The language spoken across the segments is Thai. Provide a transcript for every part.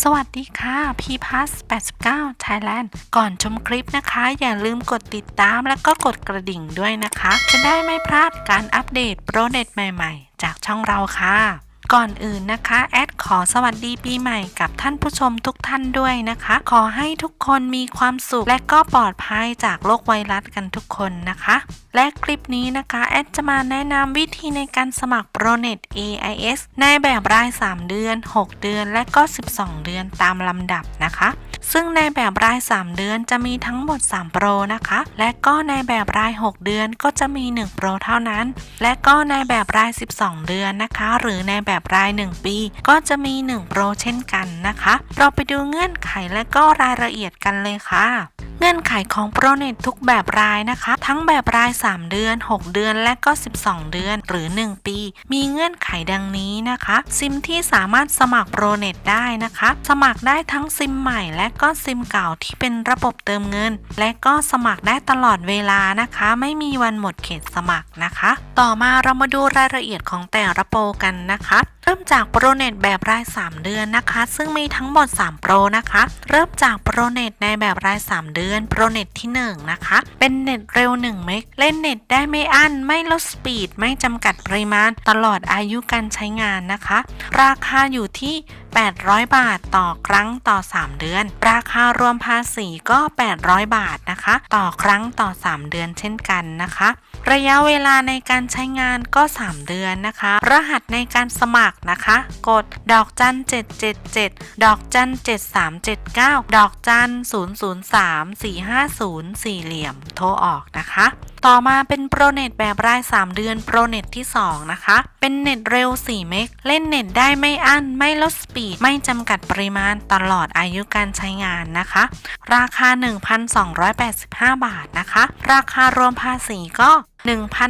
สวัสดีค่ะ p p a s 89 Thailand ก่อนชมคลิปนะคะ อย่าลืมกดติดตามแล้วก็กดกระดิ่งด้วยนะคะ จะได้ไม่พลาดการอัปเดตโปรเน็ตใหม่ๆ จากช่องเราค่ะ ก่อนอื่นนะคะ แอดขอสวัสดีปีใหม่กับท่านผู้ชมทุกท่านด้วยนะคะ ขอให้ทุกคนมีความสุขและก็ปลอดภัยจากโรคไวรัสกันทุกคนนะคะ และคลิปนี้นะคะ แอดจะมาแนะนำวิธีในการสมัคร ProNet AIS ในแบบราย 3 เดือน 6 เดือน และก็ 12 เดือนตามลำดับนะคะ ซึ่งในแบบราย 3 เดือนจะมีทั้งหมด 3 โปรนะคะ และก็ในแบบราย 6 เดือนก็จะมี 1 โปรเท่านั้น และก็ในแบบราย 12 เดือนนะคะ หรือในแบบราย 1 ปี ก็จะมี 1 โปรเช่นกันนะคะ เราไปดูเงื่อนไขและก็รายละเอียดกันเลยค่ะ เงื่อนไขของ ProNet ทุกแบบรายนะคะ ทั้งแบบราย 3 เดือน 6 เดือนและก็ 12 เดือนหรือ 1 ปี มีเงื่อนไขดังนี้นะคะ ซิมที่สามารถสมัคร ProNet ได้นะคะ สมัครได้ทั้งซิมใหม่ และก็ซิมเก่าที่เป็นระบบเติมเงิน และก็สมัครได้ตลอดเวลานะคะ ไม่มีวันหมดเขตสมัครนะคะ ต่อมาเรามาดูรายละเอียดของแต่ละโปรกันนะคะเริ่มจากโปรเน็ตแบบราย 3 เดือนนะคะ ซึ่งมีทั้งหมด 3 โปรนะคะ เริ่มจากโปรเน็ตในแบบราย 3 เดือน โปรเน็ตที่ 1 นะคะ เป็นเน็ตเร็ว1เมกเล่นเน็ตได้ไม่อั้น ไม่ลดสปีด ไม่จำกัดปริมาณ ตลอดอายุการใช้งานนะคะ ราคาอยู่ที่ 800 บาทต่อครั้งต่อ 3 เดือน ราคารวมภาษีก็ 800 บาทนะคะ ต่อครั้งต่อ 3 เดือนเช่นกันนะคะ ระยะเวลาในการใช้งานก็ 3 เดือนนะคะ รหัสในการสมัครนะคะ กดดอกจัน777 ดอกจัน7379 ดอกจัน003 450 สี่เหลี่ยมโทรออกนะคะต่อมาเป็นโปรเน็ตแบบราย 3 เดือนโปรเน็ตที่ 2 นะคะ เป็นเน็ตเร็ว 4 เมก เล่นเน็ตได้ไม่อั้น ไม่ลดสปีดไม่จำกัดปริมาณตลอดอายุการใช้งานนะคะ ราคา 1,285 บาทนะคะ ราคารวมภาษีก็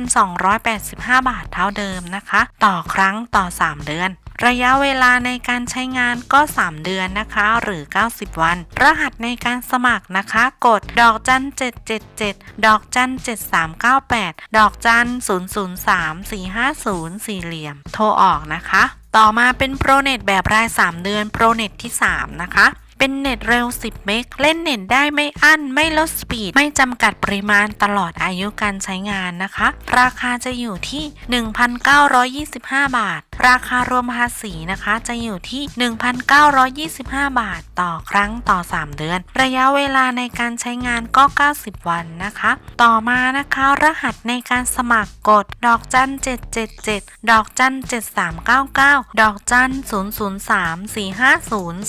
1,285 บาทเท่าเดิมนะคะ ต่อครั้งต่อ 3 เดือน ระยะเวลาในการใช้งานก็ 3 เดือนนะคะ หรือ 90 วัน รหัสในการสมัครนะคะ กดดอกจัน 777 ดอกจัน 7398 ดอกจัน 003 450 สี่เหลี่ยม โทรออกนะคะ ต่อมาเป็นโปรเน็ตแบบราย 3 เดือนโปรเน็ตที่ 3 นะคะ เป็นเน็ตเร็ว 10 เมก เล่นเน็ตได้ไม่อั้น ไม่ลดสปีด ไม่จำกัดปริมาณตลอดอายุการใช้งานนะคะ ราคาจะอยู่ที่ 1,925 บาท ราคารวมภาษีนะคะจะอยู่ที่ 1,925 บาทต่อครั้งต่อ 3 เดือน ระยะเวลาในการใช้งานก็ 90 วันนะคะ ต่อมานะคะรหัสในการสมัครกด ดอกจัน 777 ดอกจัน 7399 ดอกจัน 003 450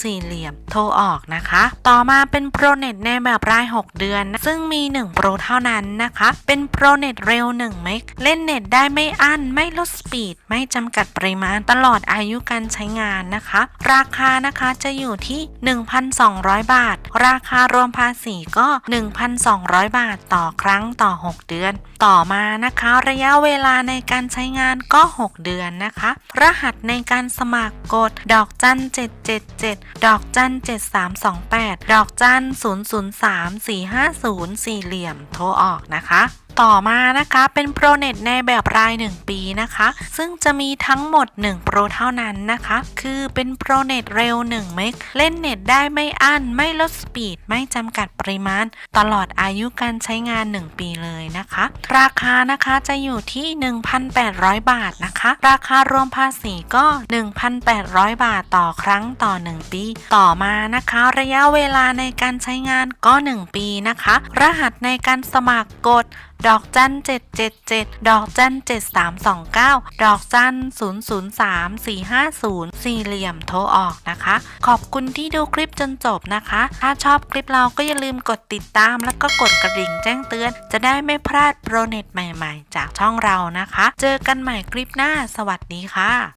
สี่เหลี่ยม โทรออกนะคะ ต่อมาเป็นโปรเน็ตในแบบราย 6 เดือน ซึ่งมี 1 โปรเท่านั้นนะคะ เป็นโปรเน็ตเร็ว1เมกเล่นเน็ตได้ไม่อั้น ไม่ลดสปีด ไม่จำกัดปริมาณตลอดอายุการใช้งานนะคะ ราคานะคะจะอยู่ที่ 1,200 บาท ราคารวมภาษีก็ 1,200 บาทต่อครั้งต่อ 6 เดือน ต่อมานะคะระยะเวลาในการใช้งานก็ 6 เดือนนะคะ รหัสในการสมัครกดดอกจัน 777 ดอกจัน328 ดอกจัน 003 450 สี่เหลี่ยม โทรออกนะคะ ต่อมานะคะเป็นโปรเน็ตในแบบราย 1 ปีนะคะ ซึ่งจะมีทั้งหมด 1 โปรเท่านั้นนะคะ คือเป็นโปรเน็ตเร็ว 1 เมกเล่นเน็ตได้ไม่อั้น ไม่ลดสปีด ไม่จำกัดปริมาณ ตลอดอายุการใช้งาน 1 ปีเลยนะคะ ราคานะคะจะอยู่ที่ 1,800 บาทนะคะ ราคารวมภาษีก็ 1,800 บาทต่อครั้งต่อ 1 ปี ต่อมานะคะระยะเวลาในการใช้งานก็ 1 ปีนะคะ รหัสในการสมัครกด ดอกจัน777ดอกจัน7329ดอกจัน003 450สี่เหลี่ยมโทรออกนะคะ ขอบคุณที่ดูคลิปจนจบนะคะ ถ้าชอบคลิปเราก็อย่าลืมกดติดตาม แล้วก็กดกระดิ่งแจ้งเตือน จะได้ไม่พลาดโปรเน็ตใหม่ๆ จากช่องเรานะคะ เจอกันใหม่คลิปหน้า สวัสดีค่ะ